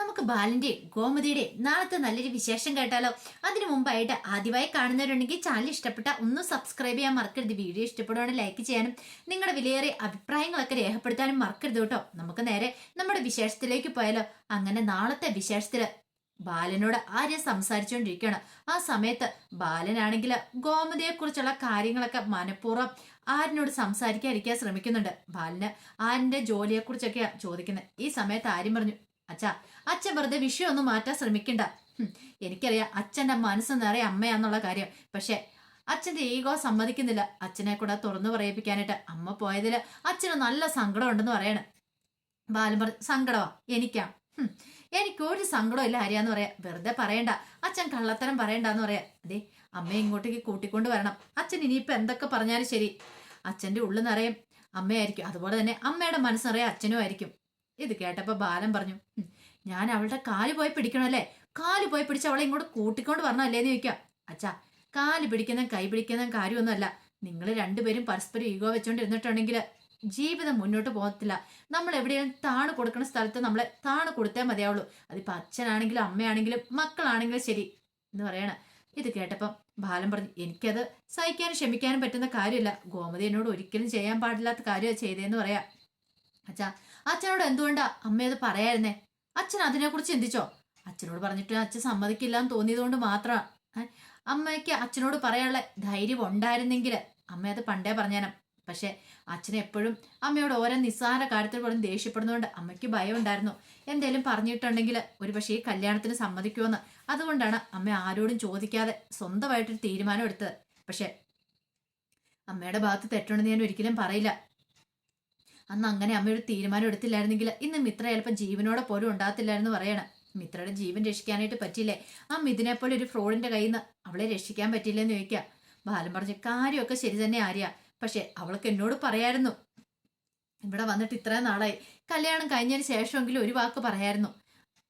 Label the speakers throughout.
Speaker 1: നമുക്ക് ബാലന്റെയും ഗോമതിയുടെയും നാളത്തെ നല്ലൊരു വിശേഷം കേട്ടാലോ? അതിനു മുമ്പായിട്ട് ആദ്യമായി കാണുന്നവരുണ്ടെങ്കിൽ ചാനൽ ഇഷ്ടപ്പെട്ട ഒന്ന് സബ്സ്ക്രൈബ് ചെയ്യാൻ മറക്കരുത്. വീഡിയോ ഇഷ്ടപ്പെടുവാണെങ്കിൽ ലൈക്ക് ചെയ്യാനും നിങ്ങളുടെ വിലയേറിയ അഭിപ്രായങ്ങളൊക്കെ രേഖപ്പെടുത്താനും മറക്കരുത് കേട്ടോ. നമുക്ക് നേരെ നമ്മുടെ വിശേഷത്തിലേക്ക് പോയാലോ? അങ്ങനെ നാളത്തെ വിശേഷത്തിൽ ബാലനോട് ആര്യ സംസാരിച്ചുകൊണ്ടിരിക്കുകയാണ്. ആ സമയത്ത് ബാലനാണെങ്കിൽ ഗോമതിയെ കുറിച്ചുള്ള കാര്യങ്ങളൊക്കെ മനഃപൂർവം ആരിനോട് സംസാരിക്കാതിരിക്കാൻ ശ്രമിക്കുന്നുണ്ട്. ബാലന് ആരിന്റെ ജോലിയെക്കുറിച്ചൊക്കെയാ ചോദിക്കുന്നത് ഈ സമയത്ത് ആര്യം പറഞ്ഞു അച്ഛാ അച്ഛൻ വെറുതെ വിഷയം ഒന്നും മാറ്റാൻ ശ്രമിക്കണ്ട. എനിക്കറിയാം അച്ഛന്റെ മനസ്സ് നിറയെ അമ്മയാന്നുള്ള കാര്യം. പക്ഷേ അച്ഛന്റെ ഈഗോ സമ്മതിക്കുന്നില്ല. അച്ഛനെ കൂടെ തുറന്നു പറയിപ്പിക്കാനായിട്ട് അമ്മ പോയതിൽ അച്ഛന് നല്ല സങ്കടം ഉണ്ടെന്ന് പറയണം. ബാലൻ പറഞ്ഞു സങ്കടമാ എനിക്കാ. എനിക്കൊരു സങ്കടം ഇല്ല ഹരിയാന്ന് പറയാ. വെറുതെ പറയണ്ട. അച്ഛൻ കള്ളത്തരം പറയണ്ടെന്ന് പറയാ. അതെ അമ്മ ഇങ്ങോട്ടേക്ക് കൂട്ടിക്കൊണ്ട് വരണം. അച്ഛൻ ഇനിയിപ്പോൾ എന്തൊക്കെ പറഞ്ഞാലും ശരി. അച്ഛന്റെ ഉള്ളു നിറയും അമ്മയായിരിക്കും. അതുപോലെ തന്നെ അമ്മയുടെ മനസ്സ് നിറയെ അച്ഛനും ആയിരിക്കും. ഇത് കേട്ടപ്പോ ബാലൻ പറഞ്ഞു ഞാൻ അവളുടെ കാൽ പോയി പിടിക്കണമല്ലേ? കാൽ പോയി പിടിച്ച അവളെ ഇങ്ങോട്ട് കൂട്ടിക്കൊണ്ട് വരണമല്ലേന്ന് ചോദിക്കാം. അച്ഛാ കാൽ പിടിക്കുന്ന കൈ പിടിക്കുന്ന കാര്യമൊന്നുമല്ല. നിങ്ങൾ രണ്ടുപേരും പരസ്പരം ഈഗോ വെച്ചോണ്ടിരുന്നിട്ടുണ്ടെങ്കിൽ ജീവിതം മുന്നോട്ട് പോകത്തില്ല. നമ്മൾ എവിടെയാണ് താണു കൊടുക്കുന്ന സ്ഥലത്ത് നമ്മളെ താണു കൊടുത്തേ മതിയാവുള്ളൂ. അതിപ്പോ അച്ഛനാണെങ്കിലും അമ്മയാണെങ്കിലും മക്കളാണെങ്കിലും ശരി. എന്ന് പറയണ. ഇത് കേട്ടപ്പം ബാലൻ പറഞ്ഞു എനിക്കത് സഹിക്കാനും ക്ഷമിക്കാനും പറ്റുന്ന കാര്യമല്ല. ഗോമതി എന്നോട് ഒരിക്കലും ചെയ്യാൻ പാടില്ലാത്ത കാര്യമാണ് ചെയ്തതെന്ന് പറയാം. അച്ഛാ അച്ഛനോട് എന്തുകൊണ്ടാ അമ്മയത് പറയായിരുന്നേ? അച്ഛൻ അതിനെക്കുറിച്ച് ചിന്തിച്ചോ? അച്ഛനോട് പറഞ്ഞിട്ട് അച്ഛൻ സമ്മതിക്കില്ല എന്ന് തോന്നിയതുകൊണ്ട് മാത്രമാണ് അമ്മയ്ക്ക് അച്ഛനോട് പറയാനുള്ള ധൈര്യം ഉണ്ടായിരുന്നെങ്കിൽ അമ്മ അത് പണ്ടേ പറഞ്ഞേനം. പക്ഷെ അച്ഛൻ എപ്പോഴും അമ്മയോട് ഓരോ നിസ്സാര കാര്യത്തിൽ പോലും ദേഷ്യപ്പെടുന്നതുകൊണ്ട് അമ്മയ്ക്ക് ഭയം ഉണ്ടായിരുന്നു എന്തേലും പറഞ്ഞിട്ടുണ്ടെങ്കിൽ ഒരു പക്ഷേ ഈ കല്യാണത്തിന് സമ്മതിക്കുമെന്ന് അതുകൊണ്ടാണ് അമ്മ ആരോടും ചോദിക്കാതെ സ്വന്തമായിട്ടൊരു തീരുമാനം എടുത്തത്. പക്ഷെ അമ്മയുടെ ഭാഗത്ത് തെറ്റുണ്ടെന്ന് ഞാൻ ഒരിക്കലും പറയില്ല. അന്ന് അങ്ങനെ അമ്മ ഒരു തീരുമാനം എടുത്തില്ലായിരുന്നെങ്കിൽ ഇന്ന് മിത്ര ചിലപ്പോൾ ജീവനോടെ പോലും ഉണ്ടാകത്തില്ലായിരുന്നു പറയണം. മിത്രയുടെ ജീവൻ രക്ഷിക്കാനായിട്ട് പറ്റിയില്ലേ? ആ മിഥുനെ പോലെ ഒരു ഫ്രോഡിന്റെ കയ്യിൽ നിന്ന് അവളെ രക്ഷിക്കാൻ പറ്റിയില്ലെന്ന് ചോദിക്കാം. ബാലൻ പറഞ്ഞ കാര്യമൊക്കെ ശരി തന്നെ ആര്യ. പക്ഷെ അവൾക്ക് എന്നോട് പറയായിരുന്നു. ഇവിടെ വന്നിട്ട് ഇത്രയും നാളായി. കല്യാണം കഴിഞ്ഞതിന് ശേഷമെങ്കിലും ഒരു വാക്ക് പറയായിരുന്നു.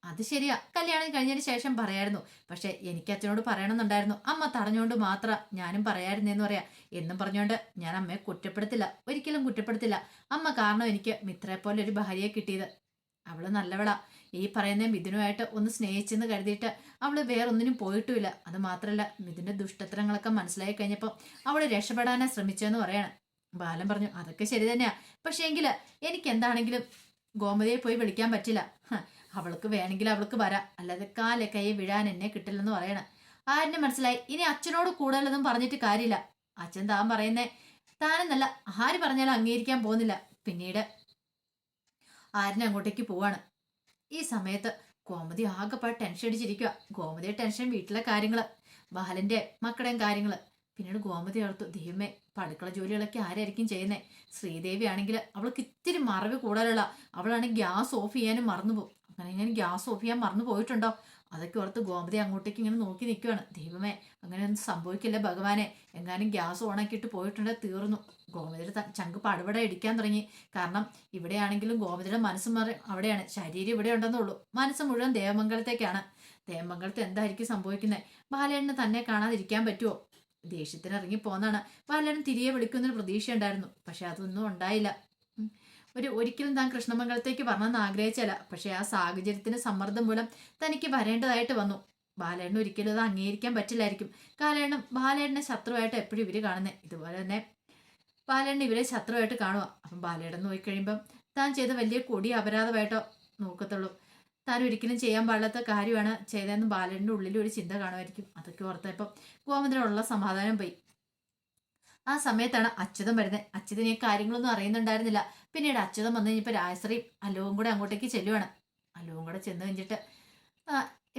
Speaker 1: അത് ശരിയാ. കല്യാണം കഴിഞ്ഞതിന് ശേഷം പറയായിരുന്നു. പക്ഷെ എനിക്ക് അച്ഛനോട് പറയണമെന്നുണ്ടായിരുന്നു. അമ്മ തടഞ്ഞുകൊണ്ട് മാത്രം ഞാനും പറയായിരുന്നേന്ന് പറയാ. എന്നും പറഞ്ഞുകൊണ്ട് ഞാൻ അമ്മയെ കുറ്റപ്പെടുത്തില്ല. ഒരിക്കലും കുറ്റപ്പെടുത്തില്ല. അമ്മ കാരണം എനിക്ക് മിത്രയെ പോലെ ഒരു ഭാര്യയെ കിട്ടിയത്. അവൾ നല്ലവളാ. ഈ പറയുന്ന മിഥുനുമായിട്ട് ഒന്ന് സ്നേഹിച്ചെന്ന് കരുതിയിട്ട് അവൾ വേറൊന്നിനും പോയിട്ടുമില്ല. അത് മാത്രല്ല മിഥുന്റെ ദുഷ്ടത്തരങ്ങളൊക്കെ മനസ്സിലായി കഴിഞ്ഞപ്പോൾ അവൾ രക്ഷപ്പെടാനാ ശ്രമിച്ചെന്ന് പറയാണ്. ബാലൻ പറഞ്ഞു അതൊക്കെ ശരി തന്നെയാ. പക്ഷേ എനിക്ക് എന്താണെങ്കിലും ഗോമതിയെ പോയി വിളിക്കാൻ പറ്റില്ല. അവൾക്ക് വേണമെങ്കിൽ അവൾക്ക് വരാം. അല്ലാതെ കാലെ കൈ വീഴാൻ എന്നെ കിട്ടില്ലെന്ന് പറയണം. ആരിനെ മനസ്സിലായി. ഇനി അച്ഛനോട് കൂടുതലൊന്നും പറഞ്ഞിട്ട് കാര്യമില്ല. അച്ഛൻ താൻ പറയുന്നേ താനെന്നല്ല ആര് പറഞ്ഞാലും അംഗീകരിക്കാൻ പോകുന്നില്ല. പിന്നീട് ആരിനെ അങ്ങോട്ടേക്ക് പോവാണ്. ഈ സമയത്ത് ഗോമതി ആകെപ്പാട് ടെൻഷൻ അടിച്ചിരിക്കുക ഗോമതിയുടെ ടെൻഷൻ വീട്ടിലെ കാര്യങ്ങൾ ബാലന്റെ മക്കളുടെയും കാര്യങ്ങൾ പിന്നീട് ഗോമതി ഓർത്തു ദൈവമേ പടുക്കള ജോലികളൊക്കെ ആരായിരിക്കും ചെയ്യുന്നത് ശ്രീദേവി ആണെങ്കിൽ അവൾക്ക് ഇത്തിരി മറവി കൂടുതലുള്ള അവളാണെങ്കിൽ ഗ്യാസ് ഓഫ് ചെയ്യാനും മറന്നു പോകും അങ്ങനെ ഇങ്ങനെ ഗ്യാസ് ഓഫ് ചെയ്യാൻ മറന്നു പോയിട്ടുണ്ടോ? അതൊക്കെ ഓർത്ത് ഗോമതി അങ്ങോട്ടേക്ക് ഇങ്ങനെ നോക്കി നിൽക്കുകയാണ് ദൈവമേ അങ്ങനെ ഒന്നും സംഭവിക്കില്ല ഭഗവാനെ. എങ്ങാനും ഗ്യാസ് ഓണാക്കിയിട്ട് പോയിട്ടുണ്ടെങ്കിൽ തീർന്നു. ഗോമതിയുടെ ചങ്ക് പടപടെ ഇടിക്കാൻ തുടങ്ങി. കാരണം ഇവിടെയാണെങ്കിലും ഗോമതിയുടെ മനസ്സ് മാറി അവിടെയാണ്. ശരീരം ഇവിടെ ഉണ്ടെന്നുള്ളൂ. മനസ്സ് മുഴുവൻ ദേവമംഗലത്തേക്കാണ്. ദേവമംഗലത്ത് എന്തായിരിക്കും സംഭവിക്കുന്നത്? ബാലേണ്ണന് തന്നെ കാണാതിരിക്കാൻ പറ്റുമോ ദേഷ്യത്തിന് ഇറങ്ങി പോന്നാണ് ബാലേണ്ണൻ തിരികെ വിളിക്കുന്നൊരു പ്രതീക്ഷ ഉണ്ടായിരുന്നു പക്ഷെ അതൊന്നും ഉണ്ടായില്ല. ഒരു ഒരിക്കലും താൻ കൃഷ്ണമംഗലത്തേക്ക് വരണമെന്ന് ആഗ്രഹിച്ചല്ല. പക്ഷെ ആ സാഹചര്യത്തിന് സമ്മർദ്ദം മൂലം തനിക്ക് വരേണ്ടതായിട്ട് വന്നു. ബാലേണ്ണൻ ഒരിക്കലും അത് അംഗീകരിക്കാൻ പറ്റില്ലായിരിക്കും. കാലേണ്ണൻ ബാലേണ്ണനെ ശത്രുവായിട്ട് എപ്പോഴും ഇവർ കാണുന്നത് ഇതുപോലെ തന്നെ ബാലേണ്ണൻ ഇവരെ ശത്രുവായിട്ട് കാണുക അപ്പം ബാലേടൻ നോക്കിക്കഴിയുമ്പം താൻ ചെയ്ത വലിയ കൊടി അപരാധമായിട്ടോ നോക്കത്തുള്ളൂ. താൻ ഒരിക്കലും ചെയ്യാൻ പാടില്ലാത്ത കാര്യമാണ് ചെയ്തതെന്ന് ബാലേടന്റെ ഉള്ളിൽ ഒരു ചിന്ത കാണുമായിരിക്കും. അതൊക്കെ ഓർത്തപ്പം ഗോമന്ത്രനുള്ള സമാധാനം പോയി. ആ സമയത്താണ് അച്യുതം വരുന്നത്. അച്യുതൻ ഈ കാര്യങ്ങളൊന്നും അറിയുന്നുണ്ടായിരുന്നില്ല. പിന്നീട് അച്യുതം വന്നു കഴിഞ്ഞപ്പോൾ രാജശ്രീയും അലോവും കൂടെ അങ്ങോട്ടേക്ക് ചെല്ലുവാണ്. അലോവും കൂടെ ചെന്ന് കഴിഞ്ഞിട്ട്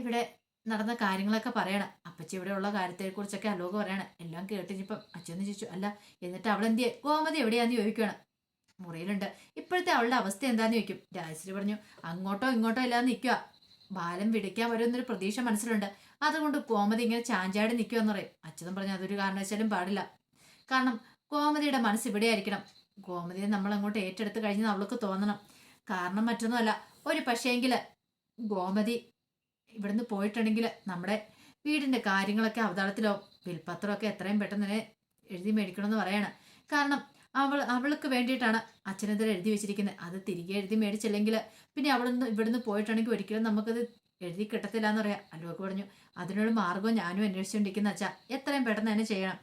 Speaker 1: ഇവിടെ നടന്ന കാര്യങ്ങളൊക്കെ പറയണം. അപ്പച്ചി ഇവിടെ ഉള്ള കാര്യത്തെക്കുറിച്ചൊക്കെ അലോക പറയണം. എല്ലാം കേട്ട് കഴിഞ്ഞപ്പം അച്ഛൻ ചോദിച്ചു അല്ല എന്നിട്ട് അവളെന്തിയെ ഗോമതി എവിടെയാന്ന് ചോദിക്കുകയാണ് മുറിയിലുണ്ട്. ഇപ്പോഴത്തെ അവളുടെ അവസ്ഥ എന്താന്ന് ചോദിക്കും. രാജശ്രീ പറഞ്ഞു അങ്ങോട്ടോ ഇങ്ങോട്ടോ ഇല്ലാതെ നിൽക്കുക ബാലം വിളിക്കാൻ വരുമെന്നൊരു പ്രതീക്ഷ മനസ്സിലുണ്ട്. അതുകൊണ്ട് ഗോമതി ഇങ്ങനെ ചാഞ്ചാടി നിൽക്കുക എന്ന് പറയും. അച്ഛനും പറഞ്ഞു അതൊരു കാരണവശാലും പാടില്ല. കാരണം ഗോമതിയുടെ മനസ്സ് ഇവിടെ ആയിരിക്കണം കോമതിയെ നമ്മൾ അങ്ങോട്ട് ഏറ്റെടുത്ത് കഴിഞ്ഞ് അവൾക്ക് തോന്നണം. കാരണം മറ്റൊന്നുമല്ല ഒരു പക്ഷേങ്കിൽ ഗോമതി ഇവിടുന്ന് പോയിട്ടുണ്ടെങ്കിൽ നമ്മുടെ വീടിന്റെ കാര്യങ്ങളൊക്കെ അവതാളത്തിലോ വിൽപ്പത്രമൊക്കെ എത്രയും പെട്ടെന്ന് തന്നെ എഴുതി മേടിക്കണമെന്ന് പറയാണ്. കാരണം അവൾ അവൾക്ക് വേണ്ടിയിട്ടാണ് അച്ഛനെതിരെ എഴുതി വെച്ചിരിക്കുന്നത്. അത് തിരികെ എഴുതി മേടിച്ചില്ലെങ്കിൽ പിന്നെ അവളൊന്ന് ഇവിടുന്ന് പോയിട്ടുണ്ടെങ്കിൽ ഒരിക്കലും നമുക്കത് എഴുതി കിട്ടത്തില്ല എന്ന് പറയാം. അലുവൊക്കെ പറഞ്ഞു അതിനൊരു മാർഗം ഞാനും അന്വേഷിച്ചുകൊണ്ടിരിക്കുന്ന അച്ഛാ. എത്രയും പെട്ടെന്ന് തന്നെ ചെയ്യണം.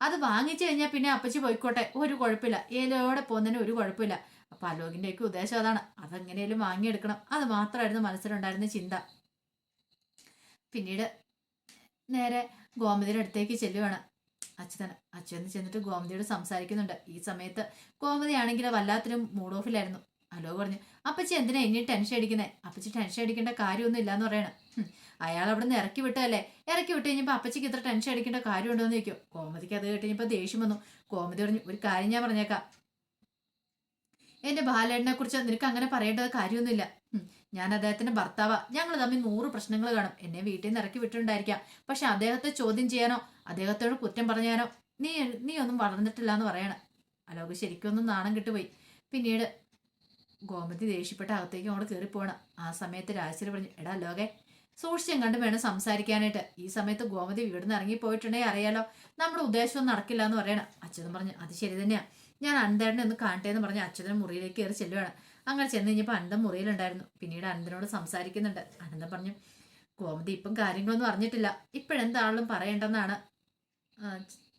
Speaker 1: അത് വാങ്ങിച്ചു കഴിഞ്ഞാൽ പിന്നെ അപ്പച്ചി പോയിക്കോട്ടെ. ഒരു കുഴപ്പമില്ല. ഏലോടെ പോകുന്നതിന് ഒരു കുഴപ്പമില്ല. അപ്പൊ അലോകിന്റെയൊക്കെ ഉദ്ദേശം അതാണ്. അതെങ്ങനെയും വാങ്ങിയെടുക്കണം. അത് മാത്രമായിരുന്നു മനസ്സിലുണ്ടായിരുന്ന ചിന്ത. പിന്നീട് നേരെ ഗോമതിയുടെ അടുത്തേക്ക് ചെല്ലുവാണ് അച്യുതൻ. അച്യുതൻ ചെന്നിട്ട് ഗോമതിയോട് സംസാരിക്കുന്നുണ്ട്. ഈ സമയത്ത് ഗോമതി ആണെങ്കിൽ വല്ലാത്തൊരു മൂഡ് ഓഫിലായിരുന്നു അലോ പറഞ്ഞു അപ്പച്ചി എന്തിനാ ഇനി ടെൻഷൻ അടിക്കുന്നത് അപ്പച്ചി ടെൻഷൻ അടിക്കേണ്ട കാര്യമൊന്നും ഇല്ലാന്ന് പറയണം. അയാൾ അവിടെ നിന്ന് ഇറക്കി വിട്ടതല്ലേ? ഇറക്കി വിട്ട് കഴിഞ്ഞപ്പോൾ അപ്പച്ചിക്ക് ഇത്ര ടെൻഷൻ അടിക്കേണ്ട കാര്യമുണ്ടോ എന്ന് ചോദിക്കും. കോമതിക്ക് അത് കേട്ട് കഴിഞ്ഞപ്പോൾ ദേഷ്യം വന്നു. കോമതി പറഞ്ഞു ഒരു കാര്യം ഞാൻ പറഞ്ഞേക്കാം. എന്റെ ബാലേട്ടനെ കുറിച്ച് നിനക്ക് അങ്ങനെ പറയേണ്ടത് കാര്യമൊന്നുമില്ല. ഞാൻ അദ്ദേഹത്തിന്റെ ഭർത്താവാ. ഞങ്ങൾ തമ്മിൽ നൂറ് പ്രശ്നങ്ങൾ കാണും. എന്നെ വീട്ടിൽ നിന്ന് ഇറക്കി വിട്ടിട്ടുണ്ടായിരിക്കാം. പക്ഷെ അദ്ദേഹത്തെ ചോദ്യം ചെയ്യാനോ അദ്ദേഹത്തോട് കുറ്റം പറഞ്ഞാനോ നീ നീ ഒന്നും വളർന്നിട്ടില്ല എന്ന് പറയണം. അലോക് ശരിക്കും ഒന്നും നാണം കിട്ടുപോയി. പിന്നീട് ഗോമതി ദേഷ്യപ്പെട്ട അകത്തേക്ക് അങ്ങോട്ട് പോണ ആ സമയത്ത് രാജശ്രീ പറഞ്ഞു എടാ ലോകെ സൂക്ഷിച്ചും കണ്ടും വേണം സംസാരിക്കാനായിട്ട്. ഈ സമയത്ത് ഗോമതി ഇവിടുന്ന് ഇറങ്ങി പോയിട്ടുണ്ടെങ്കിൽ അറിയാലോ നമ്മുടെ ഉദ്ദേശമൊന്നും നടക്കില്ല എന്ന് പറയണം. അച്ഛനും പറഞ്ഞു അത് ശരി തന്നെയാ. ഞാൻ അനന്തേട്ടനെ ഒന്ന് കാണട്ടെ എന്ന് പറഞ്ഞ് അച്ഛനും മുറിയിലേക്ക് കയറി ചെല്ലുവാണ്. അങ്ങനെ ചെന്ന് കഴിഞ്ഞപ്പോൾ അനന്തം മുറിയിലുണ്ടായിരുന്നു. പിന്നീട് അനന്തനോട് സംസാരിക്കുന്നുണ്ട്. അനന്തം പറഞ്ഞു ഗോമതി ഇപ്പം കാര്യങ്ങളൊന്നും അറിഞ്ഞിട്ടില്ല. ഇപ്പോഴെന്താളും പറയേണ്ടെന്നാണ്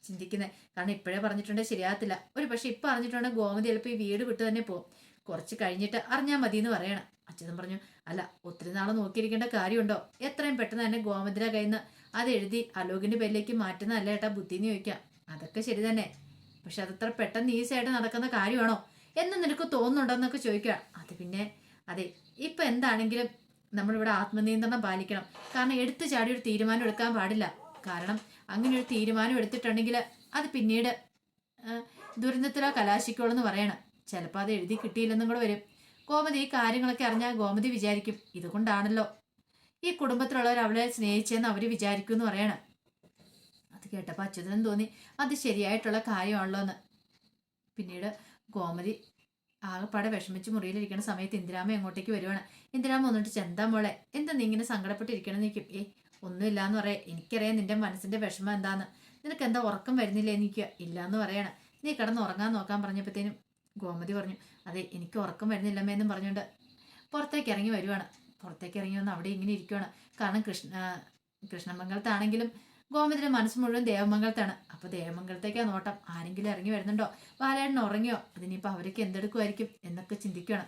Speaker 1: ചിന്തിക്കുന്നത് കാരണം ഇപ്പോഴേ പറഞ്ഞിട്ടുണ്ടെങ്കിൽ ശരിയാകത്തില്ല. ഒരു പക്ഷെ ഇപ്പം അറിഞ്ഞിട്ടുണ്ടെങ്കിൽ ഗോമതി ചിലപ്പോൾ ഈ വീട് വിട്ട് തന്നെ പോകും. കുറച്ച് കഴിഞ്ഞിട്ട് അറിഞ്ഞാൽ മതി എന്ന് പറയണം. അച്ഛനും പറഞ്ഞു അല്ല ഒത്തിരി നാൾ നോക്കിയിരിക്കേണ്ട കാര്യമുണ്ടോ? എത്രയും പെട്ടെന്ന് തന്നെ ഗോമതിര കയ്യിൽ നിന്ന് അത് എഴുതി അലോകിന്റെ പേരിലേക്ക് മാറ്റുന്നതല്ല ഏട്ടാ ബുദ്ധി എന്ന് ചോദിക്കാം. അതൊക്കെ ശരി തന്നെ. പക്ഷെ അതത്ര പെട്ടെന്ന് ഈസിയായിട്ട് നടക്കുന്ന കാര്യമാണോ? എന്ന് നിനക്ക് തോന്നുന്നുണ്ടോന്നൊക്കെ ചോദിക്കുക അത് പിന്നെ അതെ ഇപ്പൊ എന്താണെങ്കിലും നമ്മളിവിടെ ആത്മനിയന്ത്രണം പാലിക്കണം. കാരണം എടുത്തു ചാടി ഒരു തീരുമാനം എടുക്കാൻ പാടില്ല. കാരണം അങ്ങനെ ഒരു തീരുമാനം എടുത്തിട്ടുണ്ടെങ്കിൽ അത് പിന്നീട് ദുരന്തത്തിലോ കലാശിക്കോളെന്ന് പറയണം. ചിലപ്പോൾ അത് എഴുതി കിട്ടിയില്ലെന്നും കൂടെ വരും. ഗോമതി ഈ കാര്യങ്ങളൊക്കെ അറിഞ്ഞാൽ ഗോമതി വിചാരിക്കും. ഇതുകൊണ്ടാണല്ലോ. ഈ കുടുംബത്തിലുള്ളവർ അവളെ സ്നേഹിച്ചെന്ന് അവർ വിചാരിക്കും എന്ന് പറയണം. അത് കേട്ടപ്പോൾ അച്യുതനും തോന്നി അത് ശരിയായിട്ടുള്ള കാര്യമാണല്ലോ എന്ന് പിന്നീട് ഗോമതി ആകെപ്പാടെ വിഷമിച്ച് മുറിയിലിരിക്കുന്ന സമയത്ത് ഇന്ദിരാമ എങ്ങോട്ടേക്ക് വരുവാണ്. ഇന്ദിരാമ വന്നിട്ട് ചെന്താ മോളെ? എന്താ നീ ഇങ്ങനെ സങ്കടപ്പെട്ടിരിക്കണം നിൽക്കും ഏ ഒന്നുമില്ല എന്ന് പറയാം. എനിക്കറിയാം നിന്റെ മനസ്സിന്റെ വിഷമം എന്താന്ന്. നിനക്ക് എന്താ ഉറക്കം വരുന്നില്ല എനിക്ക് ഇല്ല എന്ന് പറയണം. നീ കിടന്ന് ഉറങ്ങാൻ നോക്കാൻ പറഞ്ഞപ്പോഴത്തേനും ഗോമതി പറഞ്ഞു അതെ എനിക്ക് ഉറക്കം വരുന്നില്ലമ്മേ എന്നും പറഞ്ഞുകൊണ്ട് പുറത്തേക്ക് ഇറങ്ങി വരുവാണ്. പുറത്തേക്ക് ഇറങ്ങി വന്ന് അവിടെ ഇങ്ങനെ ഇരിക്കുവാണ്. കാരണം കൃഷ്ണ കൃഷ്ണമംഗലത്താണെങ്കിലും ഗോമതിയുടെ മനസ്സ് മുഴുവൻ ദേവമംഗലത്താണ്. അപ്പൊ ദേവമംഗലത്തേക്കാ നോട്ടം. ആരെങ്കിലും ഇറങ്ങി വരുന്നുണ്ടോ? ബാലേട്ടൻ ഉറങ്ങിയോ? അതിനിപ്പോ അവരൊക്കെ എന്തെടുക്കുമായിരിക്കും എന്നൊക്കെ ചിന്തിക്കണം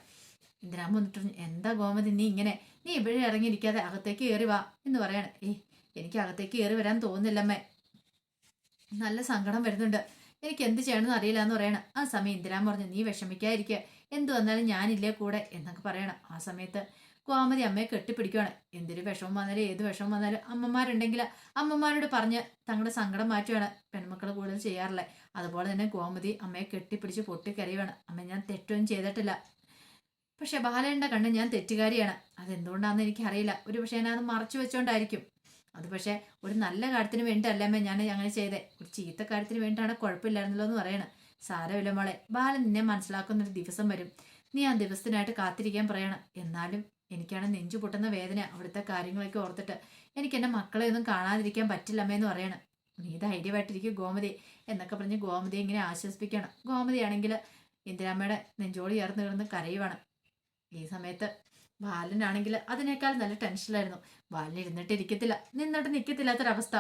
Speaker 1: ഇന്ദിരാമ വന്നിട്ട് എന്താ ഗോമതി നീ ഇങ്ങനെ നീ ഇവിടെ ഇറങ്ങിയിരിക്കാതെ അകത്തേക്ക് കയറി വാ എന്ന് പറയാണ്. ഏയ് എനിക്ക് അകത്തേക്ക് കയറി വരാൻ തോന്നുന്നില്ലമ്മേ. നല്ല സങ്കടം വരുന്നുണ്ട്. എനിക്ക് എന്ത് ചെയ്യണമെന്ന് അറിയില്ല എന്ന് പറയണം. ആ സമയം ഇന്ദിരാൻ പറഞ്ഞു നീ വിഷമിക്കാതിരിക്കുക എന്തു വന്നാലും ഞാനില്ലേ കൂടെ? എന്നൊക്കെ പറയണം. ആ സമയത്ത് കോമതി അമ്മയെ കെട്ടിപ്പിടിക്കുകയാണ് എന്തൊരു വിഷമം വന്നാലും ഏത് വിഷമം വന്നാലും അമ്മമാരുണ്ടെങ്കിൽ അമ്മമാരോട് പറഞ്ഞ് തങ്ങളുടെ സങ്കടം മാറ്റുകയാണ് പെൺമക്കൾ കൂടുതൽ ചെയ്യാറില്ലേ? അതുപോലെ തന്നെ കോമതി അമ്മയെ കെട്ടിപ്പിടിച്ച് പൊട്ടിക്കരയുവാണ്. അമ്മ ഞാൻ തെറ്റൊന്നും ചെയ്തിട്ടില്ല. പക്ഷെ ബാലയുടെ കണ്ണ് ഞാൻ തെറ്റുകാരിയാണ്. അതെന്തുകൊണ്ടാണെന്ന് എനിക്കറിയില്ല. ഒരു പക്ഷേ ഞാനത് മറച്ചു വെച്ചോണ്ടായിരിക്കും. അത് പക്ഷേ ഒരു നല്ല കാര്യത്തിന് വേണ്ടിയല്ലമ്മേ ഞാൻ അങ്ങനെ ചെയ്തേ. ഒരു ചീത്ത കാര്യത്തിന് വേണ്ടിയാണ് കുഴപ്പമില്ലായിരുന്നല്ലോ എന്ന് പറയണം. സാരമില്ല മോളെ ബാലൻ നിന്നെ മനസ്സിലാക്കുന്ന ഒരു ദിവസം വരും. നീ ആ ദിവസത്തിനായിട്ട് കാത്തിരിക്കാൻ പറയണം. എന്നാലും എനിക്കാണ് നെഞ്ചു പൊട്ടുന്ന വേദന അവിടുത്തെ കാര്യങ്ങളൊക്കെ ഓർത്തിട്ട്. എനിക്ക് എന്റെ മക്കളെ ഒന്നും കാണാതിരിക്കാൻ പറ്റില്ലമ്മേ എന്ന് പറയണം. നീ ധൈര്യമായിട്ടിരിക്കും ഗോമതി എന്നൊക്കെ പറഞ്ഞ് ഗോമതി ഇങ്ങനെ ആശ്വസിപ്പിക്കണം. ഗോമതിയാണെങ്കിൽ ഇന്ദിരാമ്മയുടെ നെഞ്ചോട് ചേർന്ന് കിടന്ന് കരയുവാണ്. ഈ സമയത്ത് ബാലനാണെങ്കിൽ അതിനേക്കാൾ നല്ല ടെൻഷനിലായിരുന്നു ബാലൻ ഇരുന്നിട്ട് ഇരിക്കത്തില്ല. നിന്നിട്ട് നിൽക്കത്തില്ലാത്തൊരവസ്ഥ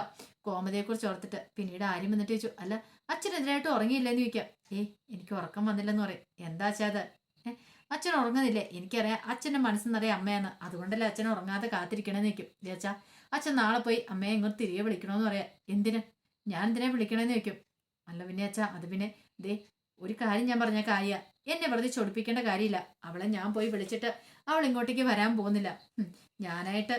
Speaker 1: കോമതിയെക്കുറിച്ച് ഓർത്തിട്ട് പിന്നീട് ആര്യം വന്നിട്ട് ചോദിച്ചു അല്ല അച്ഛനെതിരായിട്ട് ഉറങ്ങിയില്ലെന്ന് ചോദിക്കാം. ഏ എനിക്ക് ഉറക്കം വന്നില്ലെന്ന് പറയും. എന്താ അച്ഛാ അത്? അച്ഛൻ ഉറങ്ങുന്നില്ലേ? എനിക്കറിയാം അച്ഛന്റെ മനസ്സെന്നറിയാം അമ്മയാണ് അതുകൊണ്ടല്ലേ അച്ഛൻ ഉറങ്ങാതെ കാത്തിരിക്കണമെന്ന് നിൽക്കും ചേച്ചാ അച്ഛാ അച്ഛൻ നാളെ പോയി അമ്മയെ ഇങ്ങോട്ട് തിരികെ വിളിക്കണമെന്ന് പറയാം. എന്തിന്? ഞാൻ എന്തിനാ വിളിക്കണമെന്ന് ചോദിക്കും. അല്ല പിന്നെ അച്ഛാ അത് പിന്നെ ദേ ഒരു കാര്യം ഞാൻ പറഞ്ഞ കാര്യ. എന്നെ വെറുതെ ചൊടിപ്പിക്കേണ്ട കാര്യമില്ല. അവളെ ഞാൻ പോയി വിളിച്ചിട്ട് അവൾ ഇങ്ങോട്ടേക്ക് വരാൻ പോകുന്നില്ല. ഞാനായിട്ട്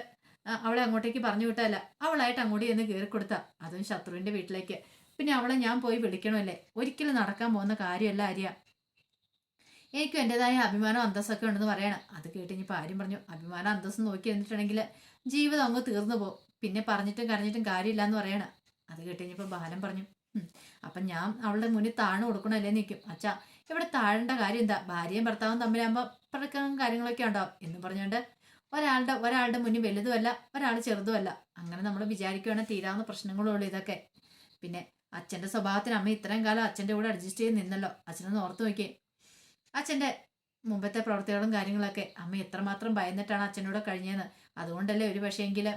Speaker 1: അവളെ അങ്ങോട്ടേക്ക് പറഞ്ഞു വിട്ടല്ല അവളായിട്ട് അങ്ങോട്ട് ചെന്ന് കയറി കൊടുത്ത അതും ശത്രുവിന്റെ വീട്ടിലേക്ക്. പിന്നെ അവളെ ഞാൻ പോയി വിളിക്കണമല്ലേ? ഒരിക്കലും നടക്കാൻ പോകുന്ന കാര്യമല്ല ആര്യ. എനിക്കും എന്റെതായ അഭിമാനം അന്തസ്സൊക്കെ ഉണ്ടെന്ന് പറയണം. അത് കേട്ട് ഇനിയിപ്പോൾ ആരും പറഞ്ഞു അഭിമാനം അന്തസ്സും നോക്കി എന്നിട്ടുണ്ടെങ്കിൽ ജീവിതം അങ്ങ് തീർന്നു പോകും. പിന്നെ പറഞ്ഞിട്ടും കരഞ്ഞിട്ടും കാര്യമില്ല എന്ന് പറയണം. അത് കേട്ട് കഴിഞ്ഞപ്പോൾ ബാലൻ പറഞ്ഞു "ഉം, അപ്പം ഞാൻ അവളുടെ മുന്നിൽ താഴ്ന്നു കൊടുക്കണമല്ലേ നിൽക്കും അച്ഛാ ഇവിടെ താഴേണ്ട കാര്യം എന്താ? ഭാര്യയും ഭർത്താവും തമ്മിലാകുമ്പോൾ പറക്കാൻ കാര്യങ്ങളൊക്കെ ഉണ്ടാവും എന്ന് പറഞ്ഞുകൊണ്ട് ഒരാളുടെ ഒരാളുടെ മുന്നിൽ വലുതുമല്ല ഒരാൾ ചെറുതുമല്ല. അങ്ങനെ നമ്മൾ വിചാരിക്കുകയാണെങ്കിൽ തീരാവുന്ന പ്രശ്നങ്ങളുള്ളൂ ഇതൊക്കെ. പിന്നെ അച്ഛന്റെ സ്വഭാവത്തിന് അമ്മ ഇത്രയും കാലം അച്ഛന്റെ കൂടെ അഡ്ജസ്റ്റ് ചെയ്ത് നിന്നല്ലോ. അച്ഛനൊന്ന് ഓർത്ത് നോക്കിയേ. അച്ഛന്റെ മുമ്പത്തെ പ്രവർത്തികളും കാര്യങ്ങളൊക്കെ അമ്മ എത്രമാത്രം ഭയന്നിട്ടാണ് അച്ഛനോട് കഴിഞ്ഞതെന്ന്. അതുകൊണ്ടല്ലേ ഒരു പക്ഷേങ്കിൽ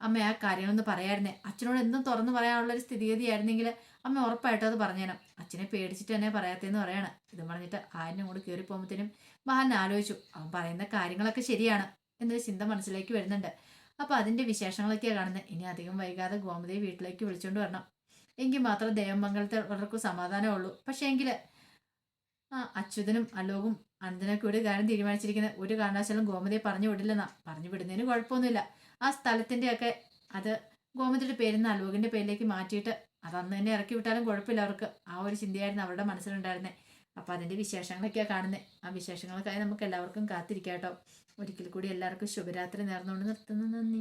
Speaker 1: അമ്മ ആ കാര്യങ്ങളൊന്ന് പറയായിരുന്നേ. അച്ഛനോട് എന്തും തുറന്നു പറയാനുള്ള ഒരു സ്ഥിതിഗതിയായിരുന്നെങ്കിൽ അമ്മ ഉറപ്പായിട്ടും അത് പറഞ്ഞേരാം അച്ഛനെ പേടിച്ചിട്ട് തന്നെ പറയാത്തേന്ന് പറയാണ്. ഇത് പറഞ്ഞിട്ട് ആരിനും കൂടി കയറി പോകുമ്പോഴത്തേനും മഹാൻ ആലോചിച്ചു. അവൻ പറയുന്ന കാര്യങ്ങളൊക്കെ ശരിയാണ് എന്നൊരു ചിന്ത മനസ്സിലേക്ക് വരുന്നുണ്ട്. അപ്പോൾ അതിന്റെ വിശേഷങ്ങളൊക്കെയാണ് കാണുന്നത് ഇനി അധികം വൈകാതെ ഗോമതിയെ വീട്ടിലേക്ക് വിളിച്ചുകൊണ്ട് വരണം. എങ്കിൽ മാത്രം ദേവമംഗലത്തെ ഉള്ളവർക്ക് സമാധാനമുള്ളൂ പക്ഷേ എങ്കിൽ അച്യുതനും അലോകും അനന്തനൊക്കെ ഒരു കാര്യം തീരുമാനിച്ചിരിക്കുന്നത് ഒരു കാരണവശാലും ഗോമതിയെ പറഞ്ഞു വിടില്ലെന്നാ. പറഞ്ഞു വിടുന്നതിന് കുഴപ്പമൊന്നുമില്ല. ആ സ്ഥലത്തിന്റെയൊക്കെ അത് ഗോമതിയുടെ പേരിൽ നിന്ന് അലോകിന്റെ പേരിലേക്ക് മാറ്റിയിട്ട് അത് അന്ന് തന്നെ ഇറക്കി വിട്ടാലും കുഴപ്പമില്ല അവർക്ക്. ആ ഒരു ചിന്തയായിരുന്നു അവരുടെ മനസ്സിലുണ്ടായിരുന്നത് അപ്പോൾ അതിന്റെ വിശേഷങ്ങളൊക്കെയാണ് കാണുന്നത് ആ വിശേഷങ്ങൾക്കായി നമുക്ക് എല്ലാവർക്കും കാത്തിരിക്കാം കേട്ടോ ഒരിക്കൽ കൂടി എല്ലാവർക്കും ശുഭരാത്രി നേർന്നുകൊണ്ട് നിർത്തുന്നു. നന്ദി.